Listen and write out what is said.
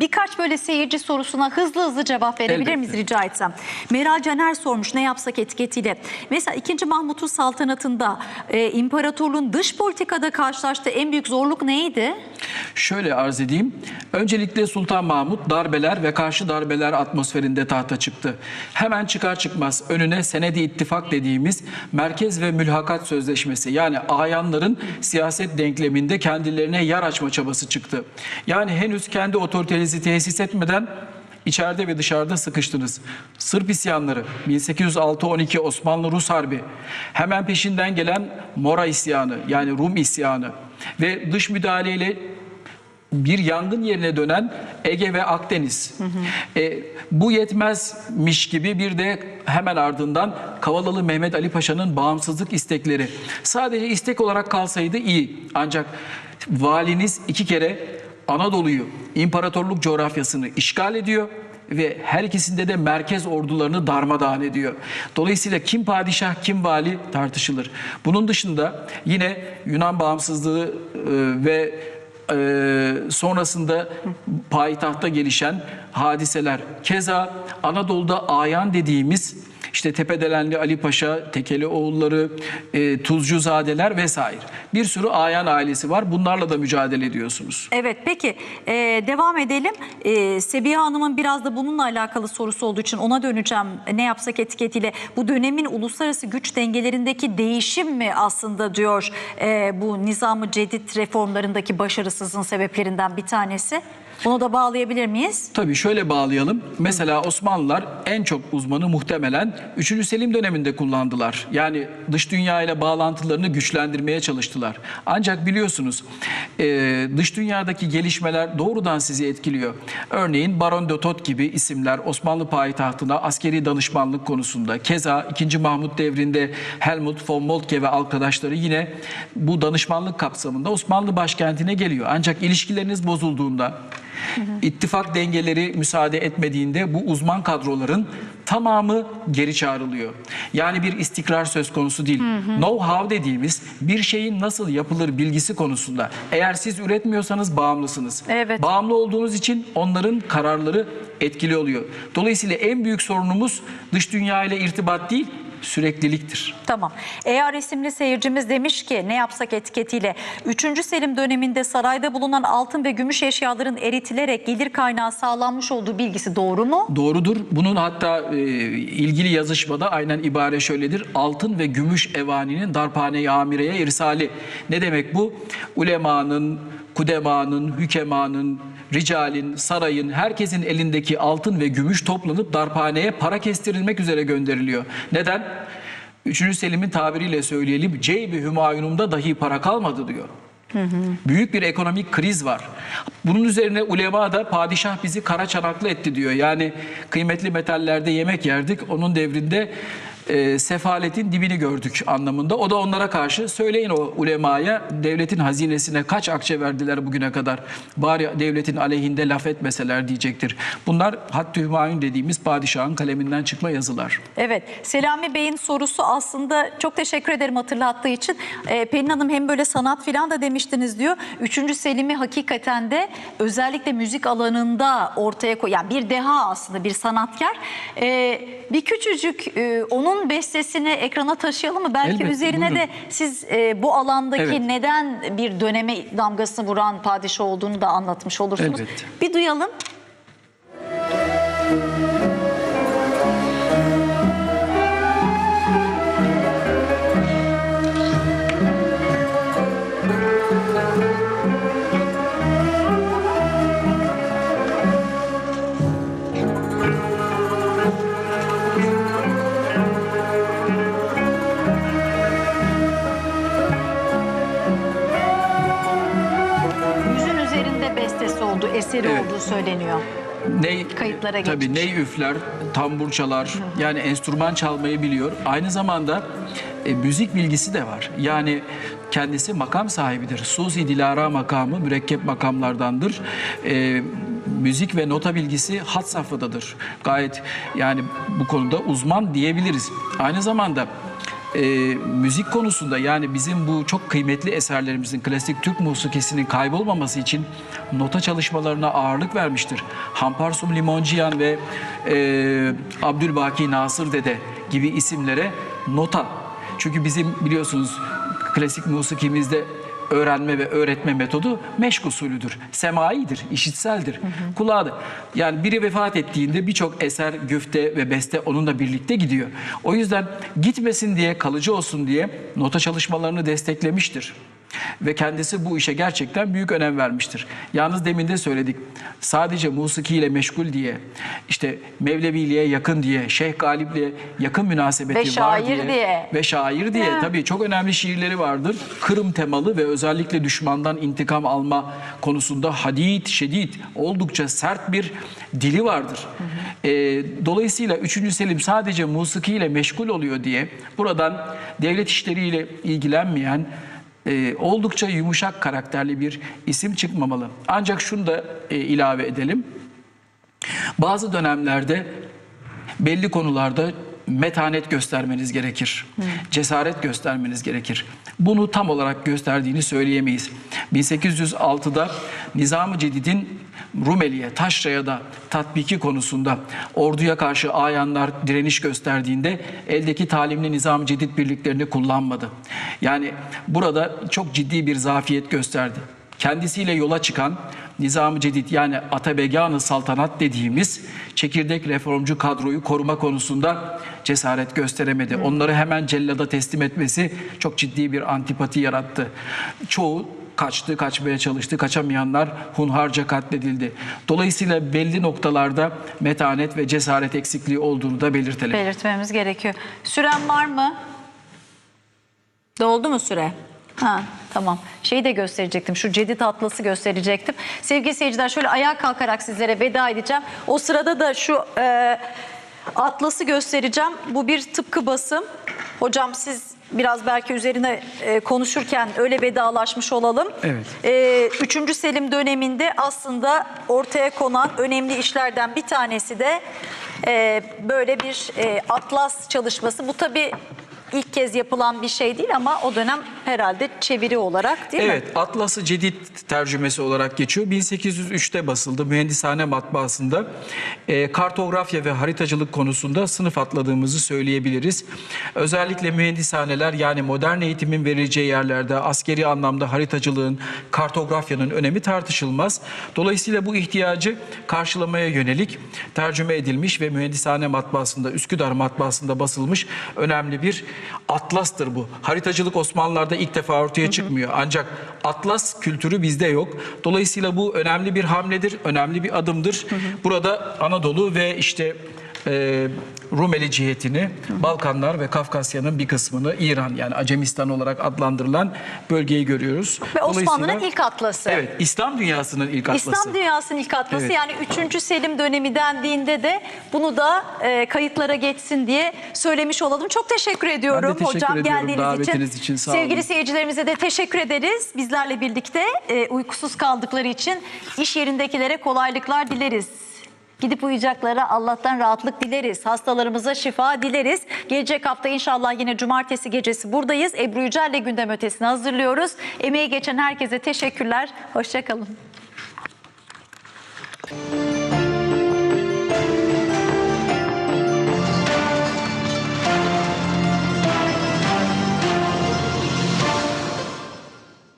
birkaç böyle seyirci sorusuna hızlı hızlı cevap verebilir Elbette. miyiz rica etsem? Meral Caner sormuş ne yapsak etiketiyle. Mesela 2. Mahmut'un saltanatında e, imparatorluğun dış politikada karşılaştığı en büyük zorluk neydi? Şöyle arz edeyim. Öncelikle Sultan Mahmut darbeler ve karşı darbeler atmosferinde tahta çıktı. Hemen çıkar çıkmaz önüne senedi ittifak dediğimiz merkez ve mülhakat sözleşmesi yani ayanların siyaset denkleminde kendilerine yer açma çabası çıktı. Yani henüz kendi otoritenizi tesis etmeden İçeride ve dışarıda sıkıştınız. Sırp isyanları, 1806-12 Osmanlı-Rus Harbi, hemen peşinden gelen Mora isyanı yani Rum isyanı ve dış müdahaleyle bir yangın yerine dönen Ege ve Akdeniz. E, bu yetmezmiş gibi bir de hemen ardından Kavalalı Mehmet Ali Paşa'nın bağımsızlık istekleri. Sadece istek olarak kalsaydı iyi. Ancak valiniz iki kere Anadolu'yu, imparatorluk coğrafyasını işgal ediyor ve her ikisinde de merkez ordularını darmadağın ediyor. Dolayısıyla kim padişah kim vali tartışılır. Bunun dışında yine Yunan bağımsızlığı e, ve e, sonrasında payitahta gelişen hadiseler. Keza Anadolu'da ayan dediğimiz işte Tepedelenli Ali Paşa, Tekeli oğulları, e, Tuzcuzadeler vesaire. Bir sürü ayan ailesi var. Bunlarla da mücadele ediyorsunuz. Evet peki e, devam edelim. E, Sebiha Hanım'ın biraz da bununla alakalı sorusu olduğu için ona döneceğim. Ne yapsak etiketiyle bu dönemin uluslararası güç dengelerindeki değişim mi aslında diyor e, bu nizamı cedid reformlarındaki başarısızlığın sebeplerinden bir tanesi. Bunu da bağlayabilir miyiz? Tabii şöyle bağlayalım. Mesela Osmanlılar en çok uzmanı muhtemelen 3. Selim döneminde kullandılar. Yani dış dünya ile bağlantılarını güçlendirmeye çalıştılar. Ancak biliyorsunuz e, dış dünyadaki gelişmeler doğrudan sizi etkiliyor. Örneğin Baron de gibi isimler Osmanlı payitahtına askeri danışmanlık konusunda. Keza 2. Mahmut devrinde Helmut von Moltke ve arkadaşları yine bu danışmanlık kapsamında Osmanlı başkentine geliyor. Ancak ilişkileriniz bozulduğunda İttifak dengeleri müsaade etmediğinde bu uzman kadroların tamamı geri çağrılıyor. Yani bir istikrar söz konusu değil. Know-how dediğimiz bir şeyin nasıl yapılır bilgisi konusunda. Eğer siz üretmiyorsanız bağımlısınız. Evet. Bağımlı olduğunuz için onların kararları etkili oluyor. Dolayısıyla en büyük sorunumuz dış dünya ile irtibat değil, sürekliliktir. Tamam. Eğer isimli seyircimiz demiş ki ne yapsak etiketiyle 3. Selim döneminde sarayda bulunan altın ve gümüş eşyaların eritilerek gelir kaynağı sağlanmış olduğu bilgisi doğru mu? Doğrudur. Bunun hatta e, ilgili yazışmada aynen ibare şöyledir. Altın ve gümüş evaninin darphane-i amireye irsali. Ne demek bu? Ulemanın, kudemanın, hükemanın, ricalin, sarayın, herkesin elindeki altın ve gümüş toplanıp darphaneye para kestirilmek üzere gönderiliyor. Neden? 3. Selim'in tabiriyle söyleyelim. Ceybi Hümayunum'da dahi para kalmadı diyor. Büyük bir ekonomik kriz var. Bunun üzerine ulema da padişah bizi kara çanaklı etti diyor. Yani kıymetli metallerde yemek yerdik. Onun devrinde e, sefaletin dibini gördük anlamında. O da onlara karşı söyleyin o ulemaya devletin hazinesine kaç akçe verdiler bugüne kadar. Bari devletin aleyhinde laf etmeseler diyecektir. Bunlar Hattı Hümayun dediğimiz padişahın kaleminden çıkma yazılar. Evet. Selami Bey'in sorusu aslında çok teşekkür ederim hatırlattığı için. Ee, Pelin Hanım hem böyle sanat filan da demiştiniz diyor. Üçüncü Selim'i hakikaten de özellikle müzik alanında ortaya koy. Yani bir deha aslında bir sanatkar. Ee, bir küçücük e, onun bestesini ekrana taşıyalım mı? Belki Elbette, üzerine buyurun. de siz e, bu alandaki Evet. neden bir döneme damgasını vuran padişah olduğunu da anlatmış olursunuz. Elbette. Bir duyalım. Yüzün eseri Evet. olduğu söyleniyor. Ney, Kayıtlara tabii geçmiş. ney üfler, tambur çalar, yani enstrüman çalmayı biliyor. Aynı zamanda e, müzik bilgisi de var. Yani kendisi makam sahibidir. Suzi Dilara makamı mürekkep makamlardandır. E, müzik ve nota bilgisi hat safhadadır. Gayet yani bu konuda uzman diyebiliriz. Aynı zamanda e, müzik konusunda yani bizim bu çok kıymetli eserlerimizin klasik Türk musikisinin kaybolmaması için nota çalışmalarına ağırlık vermiştir. Hamparsum Limonciyan ve e, Abdülbaki Nasır Dede gibi isimlere nota. Çünkü bizim biliyorsunuz klasik musikimizde öğrenme ve öğretme metodu meşk usulüdür. Semaidir, işitseldir. Kulağıdır. Yani biri vefat ettiğinde birçok eser, güfte ve beste onunla birlikte gidiyor. O yüzden gitmesin diye, kalıcı olsun diye nota çalışmalarını desteklemiştir. Ve kendisi bu işe gerçekten büyük önem vermiştir. Yalnız demin de söyledik. Sadece musikiyle meşgul diye, işte Mevleviliğe yakın diye, Şeyh Galip'le yakın münasebeti Ve var diye, diye. ve şair diye Ha. tabii çok önemli şiirleri vardır. Kırım temalı ve özellikle düşmandan intikam alma konusunda hadid, şedid, oldukça sert bir dili vardır. Ee, dolayısıyla 3. Selim sadece musikiyle meşgul oluyor diye buradan devlet işleriyle ilgilenmeyen e, oldukça yumuşak karakterli bir isim çıkmamalı. Ancak şunu da e, ilave edelim. Bazı dönemlerde belli konularda metanet göstermeniz gerekir. Cesaret göstermeniz gerekir. Bunu tam olarak gösterdiğini söyleyemeyiz. 1806'da Nizam-ı Cedid'in Rumeli'ye, Taşra'ya da tatbiki konusunda orduya karşı ayanlar direniş gösterdiğinde eldeki talimli Nizam-ı Cedid birliklerini kullanmadı. Yani burada çok ciddi bir zafiyet gösterdi. Kendisiyle yola çıkan Nizam-ı Cedid yani Atabeganı Saltanat dediğimiz çekirdek reformcu kadroyu koruma konusunda cesaret gösteremedi. Onları hemen cellada teslim etmesi çok ciddi bir antipati yarattı. Çoğu kaçtı, kaçmaya çalıştı. Kaçamayanlar hunharca katledildi. Dolayısıyla belli noktalarda metanet ve cesaret eksikliği olduğunu da belirtelim. belirtmemiz gerekiyor. Süren var mı? Doldu mu süre? Ha tamam. Şeyi de gösterecektim. Şu Cedid Atlas'ı gösterecektim. Sevgili seyirciler şöyle ayağa kalkarak sizlere veda edeceğim. O sırada da şu e, Atlas'ı göstereceğim. Bu bir tıpkı basım. Hocam siz biraz belki üzerine e, konuşurken öyle vedalaşmış olalım. Evet. Ee, Üçüncü Selim döneminde aslında ortaya konan önemli işlerden bir tanesi de e, böyle bir e, atlas çalışması. Bu tabii ilk kez yapılan bir şey değil ama o dönem herhalde çeviri olarak değil mi? Evet, Atlas-ı Cedid tercümesi olarak geçiyor. 1803'te basıldı mühendishane matbaasında. E, kartografya ve haritacılık konusunda sınıf atladığımızı söyleyebiliriz. Özellikle mühendishaneler yani modern eğitimin verileceği yerlerde askeri anlamda haritacılığın, kartografyanın önemi tartışılmaz. Dolayısıyla bu ihtiyacı karşılamaya yönelik tercüme edilmiş ve mühendishane matbaasında, Üsküdar matbaasında basılmış önemli bir atlastır bu. Haritacılık Osmanlılar'da ilk defa ortaya çıkmıyor. Ancak atlas kültürü bizde yok. Dolayısıyla bu önemli bir hamledir, önemli bir adımdır. Burada Anadolu ve işte e, Rumeli cihetini, Balkanlar ve Kafkasya'nın bir kısmını İran yani Acemistan olarak adlandırılan bölgeyi görüyoruz. Ve Osmanlı'nın ilk atlası. Evet, İslam dünyasının ilk atlası. İslam dünyasının ilk atlası Evet. yani 3. Selim dönemi dendiğinde de bunu da e, kayıtlara geçsin diye söylemiş olalım. Çok teşekkür ediyorum teşekkür hocam ediyorum geldiğiniz davetiniz için, sağ Sevgili olun. seyircilerimize de teşekkür ederiz. Bizlerle birlikte e, uykusuz kaldıkları için iş yerindekilere kolaylıklar dileriz. Gidip uyuyacaklara Allah'tan rahatlık dileriz. Hastalarımıza şifa dileriz. Gelecek hafta inşallah yine cumartesi gecesi buradayız. Ebru Yücel'le gündem ötesini hazırlıyoruz. Emeği geçen herkese teşekkürler. Hoşçakalın.